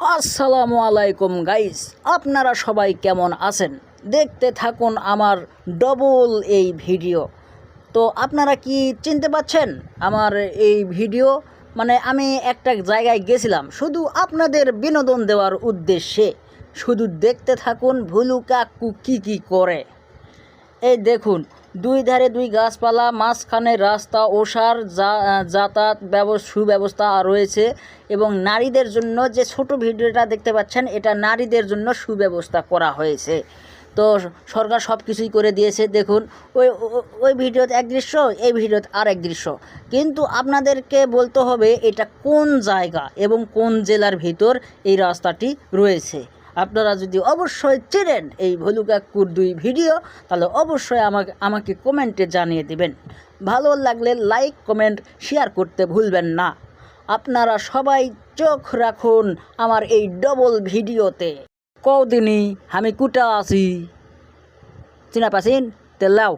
আসসালামু আলাইকুম গাইস আপনারা সবাই কেমন আছেন? দেখতে থাকুন আমার ডবল এই ভিডিও তো আপনারা কি চিনতে পাচ্ছেন আমার এই ভিডিও মানে আমি একটা জায়গায় গেছিলাম, শুধু আপনাদের বিনোদন দেওয়ার উদ্দেশ্যে। শুধু দেখতে থাকুন ভুলু কাকু কী কী করে। এই দেখুন দুই ধারে দুই গাছপালা, মাঝখানে রাস্তা, ওষার যাতায়াত ব্যব- সুব্যবস্থা রয়েছে এবং নারীদের জন্য যে ছোট ভিডিওটা দেখতে পাচ্ছেন, এটা নারীদের জন্য সুব্যবস্থা করা হয়েছে। তো সরকার সব কিছুই করে দিয়েছে, দেখুন। ওই ওই ভিডিওতে এক দৃশ্য, এই ভিডিওতে আর এক দৃশ্য। কিন্তু আপনাদেরকে বলতে হবে এটা কোন জায়গা এবং কোন জেলার ভিতর এই রাস্তাটি রয়েছে। আপনারা যদি অবশ্যই চেনেন এই ভলুকাকুর দুই ভিডিও, তাহলে অবশ্যই আমাকে আমাকে কমেন্টে জানিয়ে দিবেন। ভালো লাগলে লাইক, কমেন্ট, শেয়ার করতে ভুলবেন না। আপনারা সবাই চোখ রাখুন আমার এই ডবল ভিডিওতে। কদিনই আমি কুটা আছি। চিনা পাসিন তেলাও।